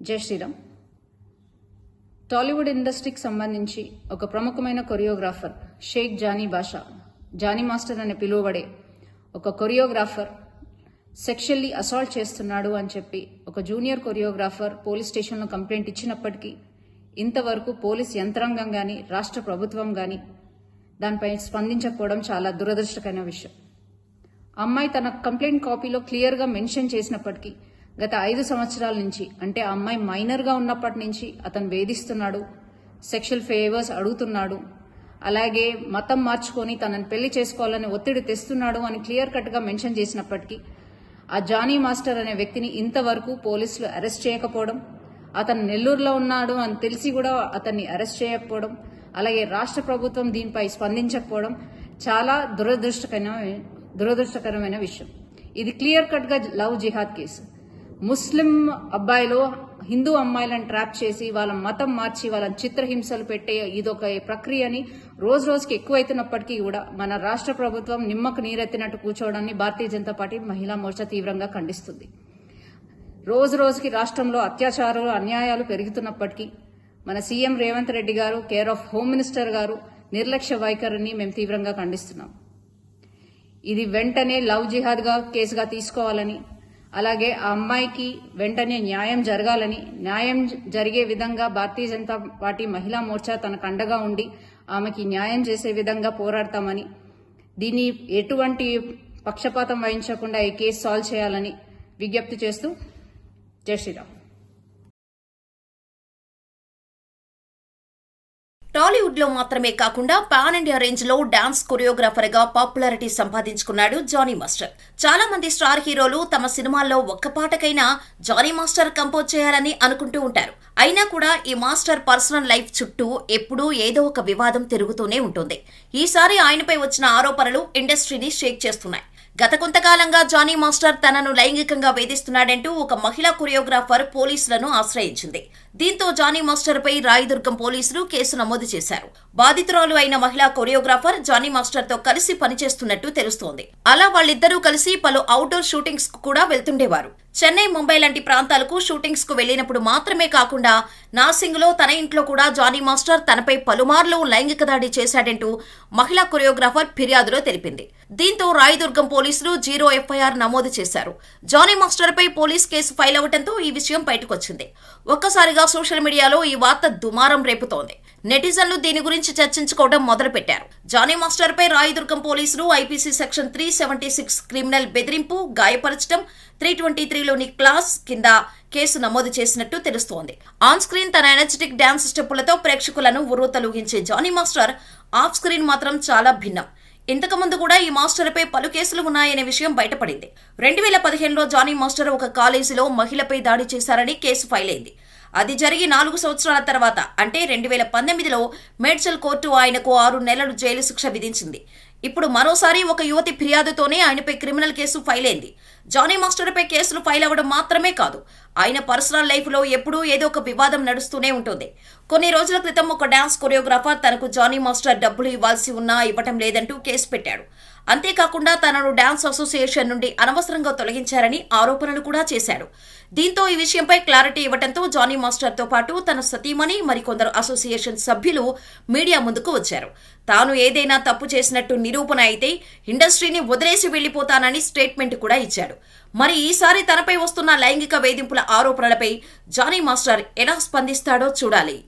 జై శ్రీరామ్ టాలీవుడ్ ఇండస్ట్రీకి సంబంధించి ఒక ప్రముఖమైన కొరియోగ్రాఫర్ షేక్ జానీ బాషా జానీ మాస్టర్ అని పిలువబడే ఒక కొరియోగ్రాఫర్ సెక్షువల్లీ అసాల్ట్ చేస్తున్నాడు అని చెప్పి ఒక జూనియర్ కొరియోగ్రాఫర్ పోలీస్ స్టేషన్లో కంప్లైంట్ ఇచ్చినప్పటికీ ఇంతవరకు పోలీస్ యంత్రాంగం కానీ రాష్ట్ర ప్రభుత్వం కానీ దానిపై స్పందించకపోవడం చాలా దురదృష్టకరమైన విషయం. అమ్మాయి తన కంప్లైంట్ కాపీలో క్లియర్గా మెన్షన్ చేసినప్పటికీ గత ఐదు సంవత్సరాల నుంచి అంటే ఆ అమ్మాయి మైనర్గా ఉన్నప్పటి నుంచి అతను వేధిస్తున్నాడు సెక్షువల్ ఫేవర్స్ అడుగుతున్నాడు అలాగే మతం మార్చుకొని తనని పెళ్ళి చేసుకోవాలని ఒత్తిడి తెస్తున్నాడు అని క్లియర్ కట్గా మెన్షన్ చేసినప్పటికీ ఆ జానీ మాస్టర్ అనే వ్యక్తిని ఇంతవరకు పోలీసులు అరెస్ట్ చేయకపోవడం అతను నెల్లూరులో ఉన్నాడు అని తెలిసి కూడా అతన్ని అరెస్ట్ చేయకపోవడం అలాగే రాష్ట్ర ప్రభుత్వం దీనిపై స్పందించకపోవడం చాలా దురదృష్టకరమైన దురదృష్టకరమైన విషయం. ఇది క్లియర్ కట్గా లవ్ జిహాద్ కేసు. ముస్లిం అబ్బాయిలు హిందూ అమ్మాయిలను ట్రాప్ చేసి వాళ్ళ మతం మార్చి వాళ్ళని చిత్రహింసలు పెట్టే ఇదొక ప్రక్రియని రోజు రోజుకి ఎక్కువైతున్నప్పటికీ కూడా మన రాష్ట్ర ప్రభుత్వం నిమ్మకు నీరెత్తినట్టు కూర్చోవడాన్ని భారతీయ జనతా పార్టీ మహిళా మోర్చా తీవ్రంగా ఖండిస్తుంది. రోజు రోజుకి రాష్ట్రంలో అత్యాచారాలు అన్యాయాలు పెరుగుతున్నప్పటికీ మన సీఎం రేవంత్ రెడ్డి గారు కేర్ ఆఫ్ హోమ్ మినిస్టర్ గారు నిర్లక్ష్య వైఖరిని మేము తీవ్రంగా ఖండిస్తున్నాం. ఇది వెంటనే లవ్ జిహాద్గా కేసుగా తీసుకోవాలని అలాగే ఆ అమ్మాయికి వెంటనే న్యాయం జరగాలని న్యాయం జరిగే విధంగా భారతీయ జనతా పార్టీ మహిళా మోర్చా తనకు అండగా ఉండి ఆమెకి న్యాయం చేసే విధంగా పోరాడతామని దీన్ని ఎటువంటి పక్షపాతం వహించకుండా ఈ కేసు సాల్వ్ చేయాలని విజ్ఞప్తి చేస్తూ జై శ్రీరామ్. టాలీవుడ్లో మాత్రమే కాకుండా పాన్ ఇండియా రేంజ్లో డాన్స్ కొరియోగ్రాఫర్గా పాపులారిటీ సంపాదించుకున్నాడు జానీ మాస్టర్. చాలా మంది స్టార్ హీరోలు తమ సినిమాల్లో ఒక్క పాటకైనా జానీ మాస్టర్ కంపోజ్ చేయాలని అనుకుంటూ ఉంటారు. అయినా కూడా ఈ మాస్టర్ పర్సనల్ లైఫ్ చుట్టూ ఎప్పుడూ ఏదో ఒక వివాదం తిరుగుతూనే ఉంటుంది. ఈసారి ఆయనపై వచ్చిన ఆరోపణలు ఇండస్ట్రీని షేక్ చేస్తున్నాయి. గత కొంతకాలంగా జానీ మాస్టర్ తనను లైంగికంగా వేధిస్తున్నాడంటూ ఒక మహిళా కొరియోగ్రాఫర్ పోలీసులను ఆశ్రయించింది. దీంతో జానీ మాస్టర్ పై రాయదుర్గం పోలీసులు కేసు నమోదు చేశారు. బాధితురాలు అయిన మహిళా కొరియోగ్రాఫర్ జానీ మాస్టర్తో కలిసి పనిచేస్తున్నట్టు తెలుస్తోంది. అలా వాళ్ళిద్దరూ కలిసి పలు అవుట్డోర్ షూటింగ్స్కు కూడా వెళ్తుండేవారు. చెన్నై ముంబై లాంటి ప్రాంతాలకు షూటింగ్స్కు వెళ్ళినప్పుడు మాత్రమే కాకుండా నాసింగ్లో తన ఇంట్లో కూడా జానీ మాస్టర్ తనపై పలుమార్లు లైంగిక దాడి చేశాడంటూ మహిళా కొరియోగ్రాఫర్ ఫిర్యాదులో తెలిపింది. దీంతో రాయదుర్గం పోలీసులు జీరో ఎఫ్ఐఆర్ నమోదు చేశారు. జానీ మాస్టర్ పై పోలీస్ కేసు ఫైల్ అవడంతో ఈ విషయం బయటకొచ్చింది. ఒక్కసారిగా సోషల్ మీడియాలో ఈ వార్త దుమారం రేపుతోంది. నెటిజన్లు దీని గురించి చర్చించుకోవడం మొదలుపెట్టారు. జానీ మాస్టర్ పై రాయదుర్గం పోలీసులు IPC section three seventy six criminal బెదిరింపు గాయపరచడం త్రీ ట్వంటీ త్రీలోని క్లాస్ కింద కేసు నమోదు చేసినట్టు తెలుస్తోంది. ఆన్ స్క్రీన్ తన ఎనర్జెటిక్ డాన్స్ స్టెప్పులతో ప్రేక్షకులను ఉర్రూతలూగించే జానీ మాస్టర్ ఆఫ్ స్క్రీన్ మాత్రం చాలా భిన్నం. ఇంతకుముందు కూడా ఈ మాస్టర్పై పలు కేసులు ఉన్నాయనే విషయం బయటపడింది. రెండు వేల పదిహేనులో జానీ మాస్టర్ ఒక కాలేజీలో మహిళపై దాడి చేశారని కేసు ఫైల్ అయింది అది జరిగి నాలుగు సంవత్సరాల తర్వాత అంటే రెండు వేల పంతొమ్మిదిలో మేడ్చల్ కోర్టు ఆయనకు ఆరు నెలలు జైలు శిక్ష విధించింది. ఇప్పుడు మరోసారి ఒక యువతి ఫిర్యాదుతోనే ఆయనపై క్రిమినల్ కేసు ఫైల్ అయింది జానీ మాస్టర్పై కేసులు ఫైల్ అవ్వడం మాత్రమే కాదు ఆయన పర్సనల్ లైఫ్లో ఎప్పుడూ ఏదో ఒక వివాదం నడుస్తూనే ఉంటుంది. కొన్ని రోజుల క్రితం ఒక డాన్స్ కొరియోగ్రాఫర్ తనకు జానీ మాస్టర్ డబ్బులు ఇవ్వాల్సి ఉన్నా ఇవ్వటం లేదంటూ కేసు పెట్టాడు. అంతేకాకుండా తనను డాన్స్ అసోసియేషన్ నుండి అనవసరంగా తొలగించారని ఆరోపణలు కూడా చేశాడు. దీంతో ఈ విషయంపై క్లారిటీ ఇవ్వడంతో జానీ మాస్టర్తో పాటు తన సతీమణి మరికొందరు అసోసియేషన్ సభ్యులు మీడియా ముందుకు వచ్చారు. తాను ఏదైనా తప్పు చేసినట్టు నిరూపణ అయితే ఇండస్ట్రీని వదిలేసి వెళ్ళిపోతానని స్టేట్మెంట్ కూడా ఇచ్చాడు. మరి ఈసారి తనపై వస్తున్న లైంగిక వేధింపుల ఆరోపణలపై జానీ మాస్టర్ ఎలా స్పందిస్తాడో చూడాలి.